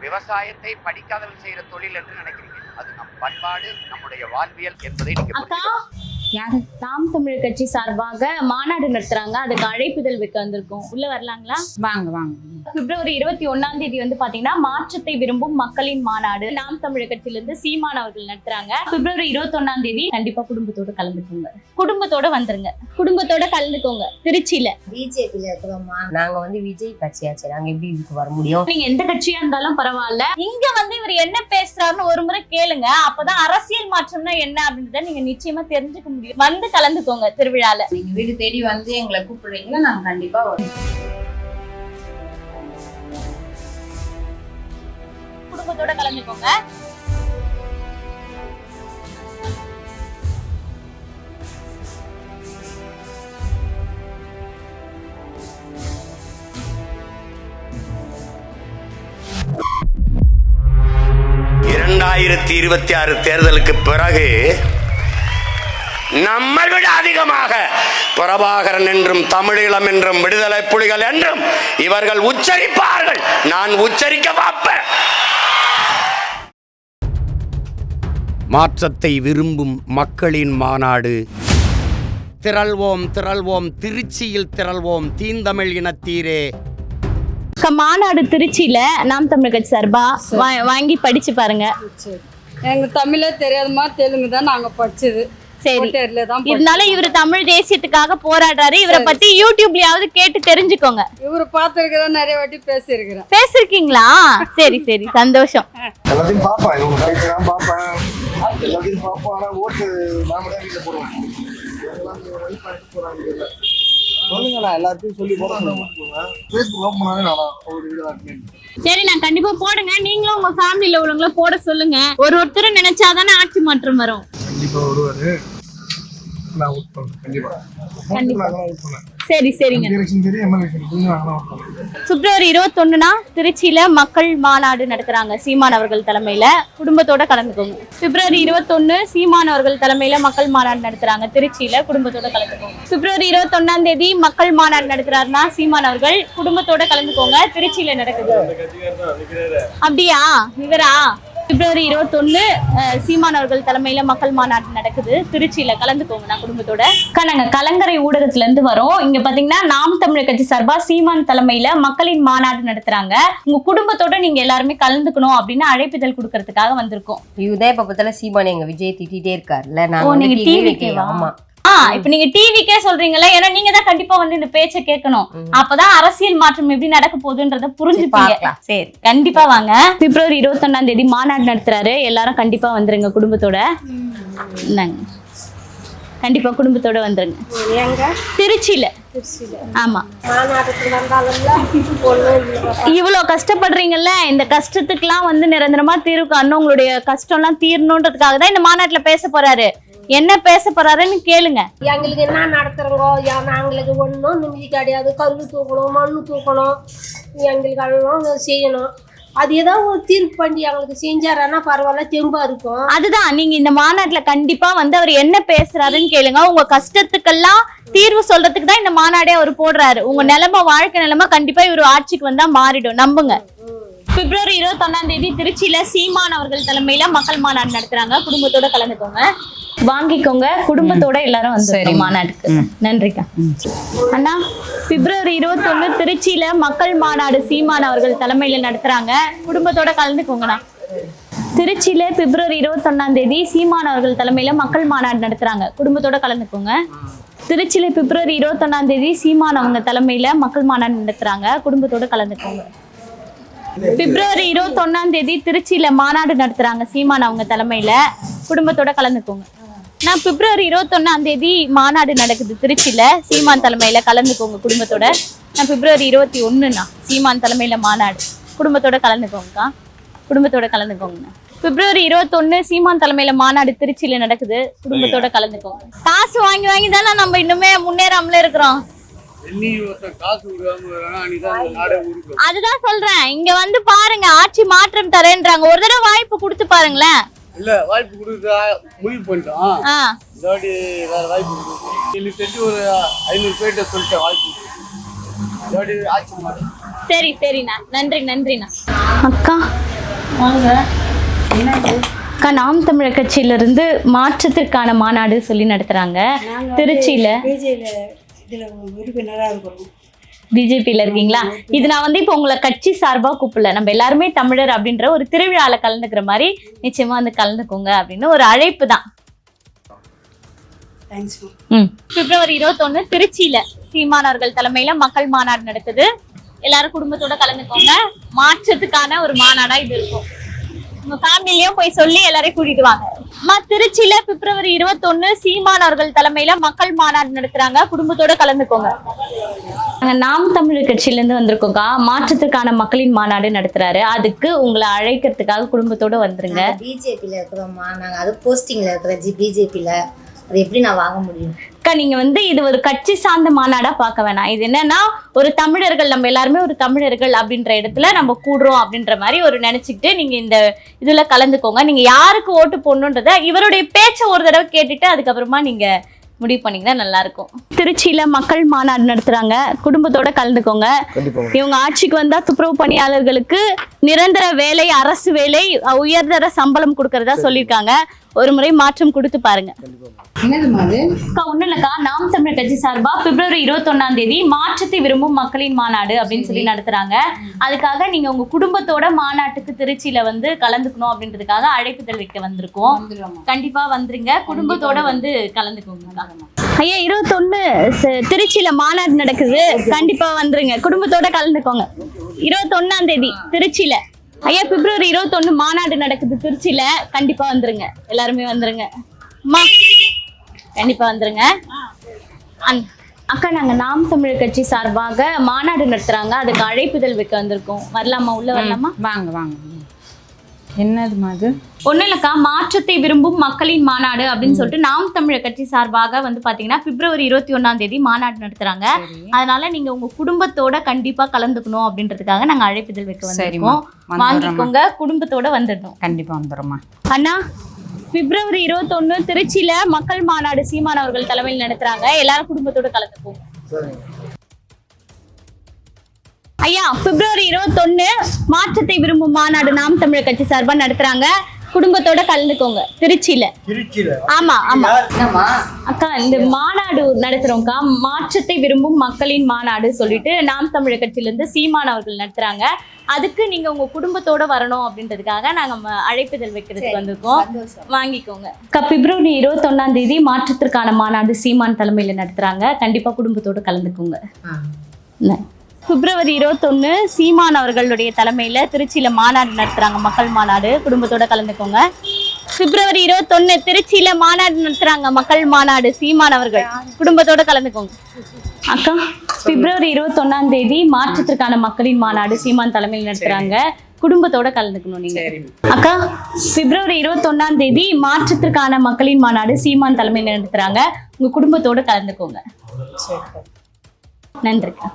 விவசாயத்தை படிக்காதவர்கள் செய்யற தொழில் என்று நினைக்கிறீங்க. அது நம் பண்பாடு நம்முடைய வாழ்வியல் என்பதை நீங்க யாரு? நாம் தமிழர் கட்சி சார்பாக மாநாடு நடத்துறாங்க. அதுக்கு அழைப்புதல் வைக்க வந்திருக்கோம். உள்ள வரலாங்களா? வாங்க வாங்க. பிப்ரவரி இருபத்தி ஒண்ணாம் தேதி வந்து பாத்தீங்கன்னா மாற்றத்தை விரும்பும் மக்களின் மாநாடு நாம் தமிழர் கட்சியில இருந்து சீமான் அவர்கள் நடத்துறாங்க. பிப்ரவரி இருபத்தி ஒண்ணாம் தேதி கண்டிப்பா குடும்பத்தோட கலந்துக்கோங்க. குடும்பத்தோட வந்துருங்க. குடும்பத்தோட கலந்துக்கோங்க. திருச்சியில. பிஜேபியில இருக்கிறோமா நாங்க வந்து விஜய் கட்சியாச்சு. நாங்க எப்படி இதுக்கு வர முடியும்? நீங்க எந்த கட்சியா இருந்தாலும் பரவாயில்ல. இங்க வந்து இவர் என்ன பேசுறாருன்னு ஒரு முறை கேளுங்க. அப்பதான் அரசியல் மாற்றம்னா என்ன அப்படின்றத நீங்க நிச்சயமா தெரிஞ்சுக்க முடியும் வந்து கலந்துக்கோங்க திருவிழால. நீங்க வீடு தேடி வந்து எங்களை கூப்பிடுறீங்களா நாங்க கண்டிப்பா வரோம். குடும்பத்தோட கலந்துக்கோங்க. இரண்டாயிரத்தி இருபத்தி ஆறு தேர்தலுக்கு பிறகு நம்மை விட அதிகமாக. பிரபாகரன் என்றும் தமிழீழம் என்றும் விடுதலை புலிகள் என்றும் இவர்கள் உச்சரிப்பார்கள். நான் உச்சரிக்க பார்ப்பேன். மாற்றத்தை விரும்பும் மக்களின் மாநாடு. திரள்வோம் திரள்வோம் திருச்சியில் திரள்வோம் தீந்தமிழ் இனத்தீரே. மாநாடு திருச்சியில நாம் தமிழர் கட்சி சார்பா வா- வாங்கி படிச்சு பாருங்க. சரி. எங்களுக்கு தமிழே தெரியாதுமா தெலுங்கு தான் நாங்க படிச்சது. சரி. இருந்தாலும் இவர் தமிழ் தேசியத்துக்காக போராடுறாரு. இவரை பத்தி யூடியூப்லயாவது கேட்டு தெரிஞ்சுக்கோங்க. இவரு பார்த்துருக்கிறேன் நிறைய வாட்டி பேசியிருக்கிறேன். பேசிருக்கீங்களா? சரி சரி. சந்தோஷம். எல்லாத்தையும் பார்ப்பேன். இவங்க பார்ப்பேன். எல்லாத்தையும் பார்ப்போம். ஆனால் ஓட்டு நாம தான் வீட்டில் போடுவோம். சொல்லுங்கண்ணா எல்லாத்தையும் சொல்லி போட சொல்லுங்க. ஃபேஸ்புக் ஓப்பன் பண்ணாலே நான் ஒரு வீடியோ தான் இருக்கேன் சரி நான் கண்டிப்பா போடுங்க. நீங்களும் உங்க ஃபேமிலில உள்ளவங்கள போட சொல்லுங்க. ஒரு ஒருத்தர் நினைச்சாதானே ஆட்சி மாற்றம் வரும். கண்டிப்பாக வருவாரு. நான் ஓட் பண்ணுறேன். கண்டிப்பாக ஓட் சரி சரிங்க. பிப்ரவரி இருபத்தொன்னுனா திருச்சியில மக்கள் மாநாடு நடத்துறாங்க சீமான் அவர்கள் தலைமையில. குடும்பத்தோட கலந்துக்கோங்க. பிப்ரவரி இருபத்தொன்னு சீமான் அவர்கள் தலைமையில மக்கள் மாநாடு நடத்துறாங்க திருச்சியில குடும்பத்தோட கலந்துக்கோங்க. பிப்ரவரி இருபத்தொன்னாம் தேதி மக்கள் மாநாடு நடத்துறாருன்னா சீமான் அவர்கள் குடும்பத்தோட கலந்துக்கோங்க திருச்சியில நடக்குது. அப்படியா? இவரா? பிப்ரவரி இருபத்தொன்னு சீமான் அவர்கள் தலைமையில மக்கள் மாநாடு நடக்குது. திருச்சியில கலந்துக்கோங்க நான் குடும்பத்தோட. அக்கா, நாங்க கலங்கரை ஊடகத்துல இருந்து வரோம். இங்க பாத்தீங்கன்னா நாம் தமிழர் கட்சி சார்பா சீமான் தலைமையில மக்களின் மாநாடு நடத்துறாங்க. உங்க குடும்பத்தோட நீங்க எல்லாருமே கலந்துக்கணும் அப்படின்னு அழைப்பிதழ் கொடுக்கறதுக்காக வந்திருக்கோம். இதுதான் இப்ப பத்தில சீமான் எங்க விஜய் திட்டிட்டே இருக்காருல்ல. ஓ, நாங்க க்கேவா? ஆமா. இப்ப நீங்க டிவிக்கே சொல்றீங்கல்ல ஏன்னா நீங்க தான் கண்டிப்பா வந்து இந்த பேச்சை கேட்கணும். அப்பதான் அரசியல் மாற்றம் எப்படி நடக்க போகுதுன்றத புரிஞ்சுப்பீங்க. சரி. கண்டிப்பா வாங்க. பிப்ரவரி இருபத்தொன்னாம் தேதி மாநாடு நடத்துறாரு. எல்லாரும் கண்டிப்பா வந்துருங்க குடும்பத்தோட. இந்தாங்க. கண்டிப்பா குடும்பத்தோட வந்துருங்க. திருச்சியில. ஆமா. இவ்வளவு கஷ்டப்படுறீங்கல்ல இந்த கஷ்டத்துக்குலாம் வந்து நிரந்தரமா தீர்வு காணணும். உங்களுடைய கஷ்டம்லாம் தீரணுன்றதுக்காக தான் இந்த மாநாட்டுல பேச போறாரு. என்ன பேச போறாருன்னு கேளுங்க. எங்களுக்கு என்ன நடத்துறோங்கோ? நாங்களுக்கு ஒன்றும் நிம்மதி கிடையாது. கல் தூக்கணும் மண் தூக்கணும். எங்களுக்கு அதெல்லாம் செய்யணும். அது ஏதோ ஒரு தீர்ப்பு பண்ணி எங்களுக்கு செஞ்சாரானா பரவாயில்ல தெம்பா இருக்கும். அதுதான். நீங்க இந்த மாநாட்டுல கண்டிப்பா வந்து அவர் என்ன பேசுறாருன்னு கேளுங்க. உங்க கஷ்டத்துக்கெல்லாம் தீர்வு சொல்றதுக்கு தான் இந்த மாநாடே அவர் போடுறாரு. உங்க நிலைமை வாழ்க்கை நிலைமை கண்டிப்பா இவர் ஆட்சிக்கு வந்தா மாறிடும். நம்புங்க. பிப்ரவரி இருபத்தொன்னாம் தேதி திருச்சியில சீமான் அவர்கள் தலைமையில மக்கள் மாநாடு நடத்துறாங்க. குடும்பத்தோட கலந்துக்கோங்க. வாங்கிக்கோங்க. குடும்பத்தோட எல்லாரும் வந்து மாநாட்டுக்கு நன்றிக்கா. அண்ணா பிப்ரவரி இருபத்தொன்னு திருச்சியில மக்கள் மாநாடு சீமான் அவர்கள் தலைமையில நடத்துறாங்க. குடும்பத்தோட கலந்துக்கோங்கண்ணா. திருச்சியில பிப்ரவரி இருபத்தொன்னாம் தேதி சீமான் அவர்கள் தலைமையில மக்கள் மாநாடு நடத்துறாங்க. குடும்பத்தோட கலந்துக்கோங்க. திருச்சியில பிப்ரவரி இருபத்தொன்னாம் தேதி சீமான் அவங்க தலைமையில மக்கள் மாநாடு நடத்துறாங்க. குடும்பத்தோட கலந்துக்கோங்க. பிப்ரவரி இருபத்தொன்னாம் தேதி திருச்சியில மாநாடு நடத்துறாங்க சீமான் அவங்க தலைமையில. குடும்பத்தோட கலந்துக்கோங்க. நான் பிப்ரவரி இருபத்தொன்னாம் தேதி மாநாடு நடக்குது திருச்சியில. சீமான் தலைமையில கலந்துக்கோங்க குடும்பத்தோட. நான் பிப்ரவரி இருபத்தி ஒண்ணுண்ணா சீமான் தலைமையில மாநாடு. குடும்பத்தோட கலந்துக்கோங்கக்கா. குடும்பத்தோட கலந்துக்கோங்கண்ணா. பிப்ரவரி இருபத்தொன்னு சீமான் தலைமையில மாநாடு திருச்சியில நடக்குது. குடும்பத்தோட கலந்துக்கோங்க. காசு வாங்கி வாங்கி தானே நம்ம இன்னுமே முன்னேறாமல இருக்கிறோம். அதுதான் சொல்றேன். இங்க வந்து பாருங்க ஆட்சி மாற்றம் தரேன்றாங்க. ஒரு தடவை வாய்ப்பு கொடுத்து பாருங்களேன். இல்ல வாய்ப்பு கொடுத்தா முடிவு பண்ணிட்டோம். ஆ. இதாடி வேற வாய்ப்பு எனக்கு தெரிஞ்சு ஒரு ஐநூறு பேர்கிட்ட சொல்லிட்டேன் வாய்ப்பு ஆட்சி மாறி சரி சரிண்ணா. நன்றி நன்றிண்ணா. அக்கா. அக்கா நாம் தமிழர் கட்சியில இருந்து மாற்றத்திற்கான மாநாடு சொல்லி நடத்துறாங்க. திருச்சியில. இதில் உறுப்பினராக இருக்கிறோம். பிஜேபியில இருக்கீங்களா? இது நான் வந்து இப்போ உங்களை கட்சி சார்பா கூப்பிடல. நம்ம எல்லாருமே தமிழர் அப்படின்ற ஒரு திருவிழால கலந்துக்கிற மாதிரி நிச்சயமா வந்து கலந்துக்கோங்க அப்படின்னு ஒரு அழைப்பு தான். பிப்ரவரி இருபத்தொன்னு திருச்சியில சீமானவர்கள் தலைமையில மக்கள் மாநாடு நடக்குது. எல்லாரும் குடும்பத்தோட கலந்துக்கோங்க. மாற்றத்துக்கான ஒரு மாநாடா இது இருக்கும். உங்க ஃபேமிலிலயும் போய் சொல்லி எல்லாரையும் கூட்டிட்டு வாங்க. அம்மா திருச்சியில பிப்ரவரி இருபத்தொன்னு சீமானவர்கள் தலைமையில மக்கள் மாநாடு நடத்துறாங்க. குடும்பத்தோட கலந்துக்கோங்க. நாங்க நாம் தமிழர் கட்சியில இருந்து வந்திருக்கோம்க்கா. மாற்றத்துக்கான மக்களின் மாநாடு நடத்துறாரு. அதுக்கு உங்களை அழைக்கிறதுக்காக குடும்பத்தோட வந்துருங்க. பிஜேபியில் இருக்கிறோம்மா. நாங்கள் அது போஸ்டிங்கில் இருக்கிற ஜி பிஜேபியில் அது எப்படி நான் வாங்க முடியும்? அக்கா நீங்க வந்து இது ஒரு கட்சி சார்ந்த மாநாடா பார்க்க வேணாம். இது என்னன்னா ஒரு தமிழர்கள் நம்ம எல்லாருமே ஒரு தமிழர்கள் அப்படின்ற இடத்துல நம்ம கூடுறோம் அப்படின்ற மாதிரி ஒரு நினைச்சுக்கிட்டு நீங்க இந்த இதுல கலந்துக்கோங்க. நீங்க யாருக்கு ஓட்டு போடணுன்றத இவருடைய பேச்சை ஒரு தடவை கேட்டுட்டு அதுக்கப்புறமா நீங்க முடிவு பண்ணீங்கன்னா நல்லா இருக்கும் திருச்சியில மக்கள் மாநாடு நடத்துறாங்க. குடும்பத்தோட கலந்துக்கோங்க. இவங்க ஆட்சிக்கு வந்தா துப்புரவு பணியாளர்களுக்கு நிரந்தர வேலை அரசு வேலை உயர்தர சம்பளம் கொடுக்கறதா சொல்லியிருக்காங்க. ஒரு முறை மாற்றம் கொடுத்து பாருங்க. அக்கா இல்லக்கா. நாம் தமிழர் கட்சி சார்பா பிப்ரவரி இருபத்தொன்னாம் தேதி மாற்றத்தை விரும்பும் மக்களின் மாநாடு அப்படின்னு சொல்லி நடத்துறாங்க. அதுக்காக நீங்க உங்க குடும்பத்தோட மாநாட்டுக்கு திருச்சியில வந்து கலந்துக்கணும் அப்படின்றதுக்காக அழைப்புதல் வைக்க வந்திருக்கோம். கண்டிப்பா வந்துருங்க. குடும்பத்தோட வந்து கலந்துக்கோங்க ஐயா இருபத்தொன்னு திருச்சியில மாநாடு நடக்குது. கண்டிப்பா வந்துருங்க. குடும்பத்தோட கலந்துக்கோங்க. இருபத்தொன்னாம் தேதி திருச்சியில. ஐயா பிப்ரவரி இருபத்தொன்னு மாநாடு நடக்குது திருச்சியில. கண்டிப்பா வந்துருங்க. எல்லாருமே வந்துருங்க. அம்மா கண்டிப்பா வந்துருங்க. அக்கா நாங்க நாம் தமிழர் கட்சி சார்பாக மாநாடு நடத்துறாங்க. அதுக்கு அழைப்புதல் வைக்க வந்திருக்கோம். வரலாமா? உள்ள வரலாமா? வாங்க வாங்க. என்னதுமா அது? ஒன்றும் இல்லைக்கா. மாற்றத்தை விரும்பும் மக்களின் மாநாடு அப்படின்னு சொல்லிட்டு நாம் தமிழர் கட்சி சார்பாக வந்து பாத்தீங்கன்னா பிப்ரவரி இருபத்தி ஒண்ணாம் தேதி மாநாடு நடத்துறாங்க. அதனால நீங்க உங்க குடும்பத்தோட கண்டிப்பா கலந்துக்கணும் அப்படின்றதுக்காக நாங்க அழைப்புதல் வைக்க வந்திருக்கோம். வாங்கிக்கோங்க. குடும்பத்தோட வந்துடணும். கண்டிப்பா வந்துடுறோம்மா. அண்ணா பிப்ரவரி இருபத்தொன்னு திருச்சியில மக்கள் மாநாடு சீமான் அவர்கள் தலைமையில் நடத்துறாங்க. எல்லாரும் குடும்பத்தோட கலந்துப்போம் ஐயா பிப்ரவரி இருபத்தொன்னு மாற்றத்தை விரும்பும் மாநாடு நாம் தமிழர் கட்சி சார்பா நடத்துறாங்க. குடும்பத்தோட கலந்துக்கோங்க. திருச்சியில. திருச்சியில். ஆமா ஆமா. அக்கா இந்த மாநாடு நடத்துறோம்க்கா. மாற்றத்தை விரும்பும் மக்களின் மாநாடு சொல்லிட்டு நாம் தமிழர் கட்சியில இருந்து சீமான் அவர்கள் நடத்துறாங்க. அதுக்கு நீங்க உங்க குடும்பத்தோட வரணும் அப்படின்றதுக்காக நாங்க அழைப்புதல் வைக்கிறதுக்கு வந்திருக்கோம். வாங்கிக்கோங்க. அக்கா பிப்ரவரி இருபத்தொன்னாம் தேதி மாற்றத்திற்கான மாநாடு சீமான் தலைமையில நடத்துறாங்க. கண்டிப்பா குடும்பத்தோட கலந்துக்கோங்க. பிப்ரவரி இருபத்தொன்னு சீமான் அவர்களுடைய தலைமையில திருச்சியில மாநாடு நடத்துறாங்க மக்கள் மாநாடு. குடும்பத்தோட கலந்துக்கோங்க. பிப்ரவரி இருபத்தொன்னு திருச்சியில மாநாடு நடத்துறாங்க மக்கள் மாநாடு. சீமான் அவர்கள். குடும்பத்தோட கலந்துக்கோங்க. அக்கா பிப்ரவரி இருபத்தொன்னாம் தேதி மாற்றத்திற்கான மக்களின் மாநாடு சீமான் தலைமையில் நடத்துறாங்க. குடும்பத்தோட கலந்துக்கணும் நீங்க. அக்கா பிப்ரவரி இருபத்தொன்னாம் தேதி மாற்றத்திற்கான மக்களின் மாநாடு சீமான் தலைமையில் நடத்துறாங்க. உங்க குடும்பத்தோட கலந்துக்கோங்க. நன்றிக்கா.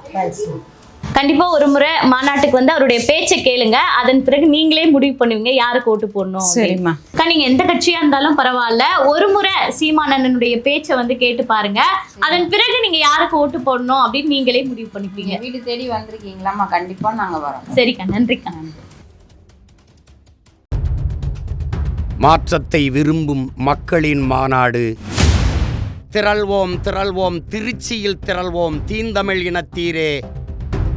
கண்டிப்பா ஒரு முறை மாநாட்டுக்கு வந்து அவருடைய பேச்சை கேளுங்க. அதன் பிறகு நீங்களே முடிவு பண்ணுவீங்க யாருக்கு ஓட்டு போடணும். சரிம்மா. நீங்க எந்த கட்சியா இருந்தாலும் பரவாயில்ல. ஒரு முறை சீமானண்ணனுடைய பேச்சை வந்து கேட்டு பாருங்க. அதன் பிறகு நீங்க யாருக்கு ஓட்டு போடணும் அப்படின்னு நீங்களே முடிவு பண்ணிப்பீங்க. வீடு தேடி வந்திருக்கீங்களாம்மா. கண்டிப்பா நாங்க வரோம். சரிக்கா நன்றிக்கா. மாற்றத்தை விரும்பும் மக்களின் மாநாடு. திரள்வோம் திரள்வோம் திருச்சியில் திரள்வோம் தீந்தமிழ் இனத்தீரே.